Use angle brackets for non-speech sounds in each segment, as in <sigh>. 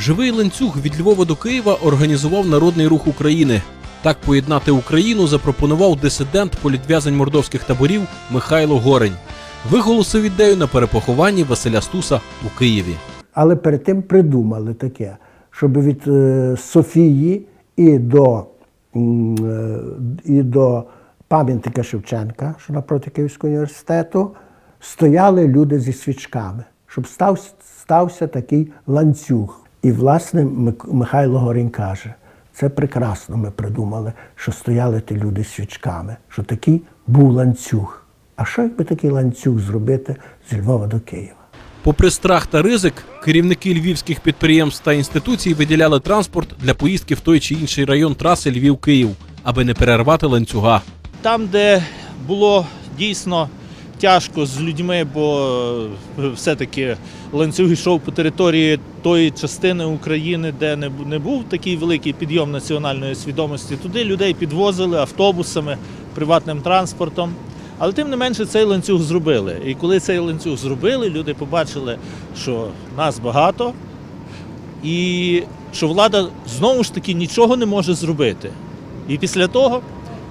Живий ланцюг від Львова до Києва організував Народний рух України. Так поєднати Україну запропонував дисидент політв'язень мордовських таборів Михайло Горень. Виголосив ідею на перепохованні Василя Стуса у Києві. Але перед тим придумали таке, щоб від е, Софії і до, е, і до пам'ятника Шевченка, що напроти Київського університету, стояли люди зі свічками, щоб стався, стався такий ланцюг. І, власне, Михайло Горень каже, це прекрасно ми придумали, що стояли ті люди з свічками, що такий був ланцюг. А що якби такий ланцюг зробити з Львова до Києва? Попри страх та ризик, керівники львівських підприємств та інституцій виділяли транспорт для поїздки в той чи інший район траси Львів-Київ, аби не перервати ланцюга. Там, де було дійсно тяжко з людьми, бо е, все-таки ланцюг йшов по території тої частини України, де не був такий великий підйом національної свідомості. Туди людей підвозили автобусами, приватним транспортом. Але тим не менше цей ланцюг зробили. І коли цей ланцюг зробили, люди побачили, що нас багато, і що влада знову ж таки нічого не може зробити. І після того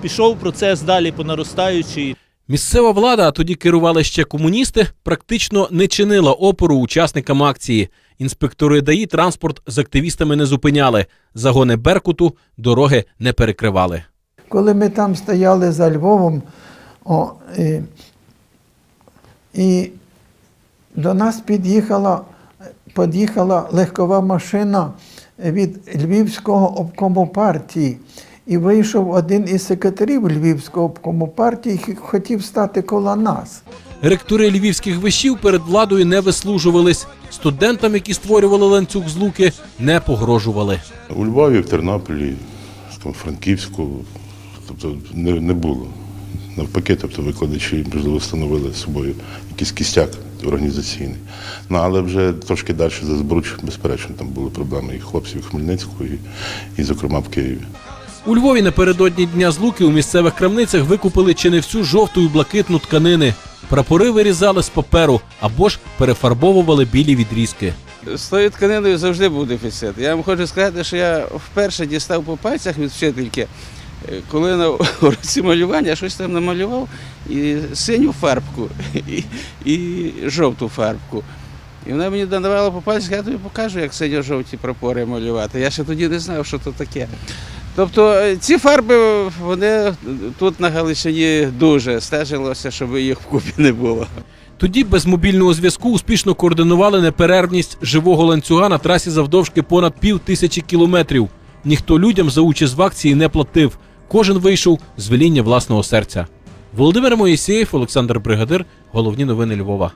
пішов процес далі по наростаючій. Місцева влада, а тоді керували ще комуністи, практично не чинила опору учасникам акції. Інспектори ДАІ транспорт з активістами не зупиняли. Загони Беркуту дороги не перекривали. Коли ми там стояли за Львовом, о, і, і до нас під'їхала, під'їхала легкова машина від Львівського обкому партії. І вийшов один із секретарів Львівського обкому партії і хотів стати коло нас. Ректори львівських вишів перед владою не вислужувались. Студентам, які створювали ланцюг з луки, не погрожували. У Львові, в Тернополі, там, Франківську, тобто не, не було. Навпаки, тобто викладачі, можливо, встановили собою якийсь кістяк організаційний. Ну, але вже трошки далі за Збруч, безперечно, там були проблеми і хлопців в Хмельницьку, і, і зокрема в Києві. У Львові напередодні дня злуки у місцевих крамницях викупили чи не всю жовту і блакитну тканини. Прапори вирізали з паперу або ж перефарбовували білі відрізки. З тою тканиною завжди був дефіцит. Я вам хочу сказати, що я вперше дістав по пальцях від вчительки, е, коли на <laughs> уроці малювання щось там намалював, і синю фарбку, <laughs> і, і жовту фарбку. І вона мені надавала по пальцях, я тобі покажу, як синьо-жовті прапори малювати. Я ще тоді не знав, що це таке. Тобто е, ці фарби, вони тут на Галичині дуже стежилося, щоб їх вкупі не було. Тоді без мобільного зв'язку успішно координували неперервність живого ланцюга на трасі завдовжки понад пів тисячі кілометрів. Ніхто людям за участь в акції не платив. Кожен вийшов з веління власного серця. Володимир Моїсеєв, Олександр Бригадир. Головні новини Львова.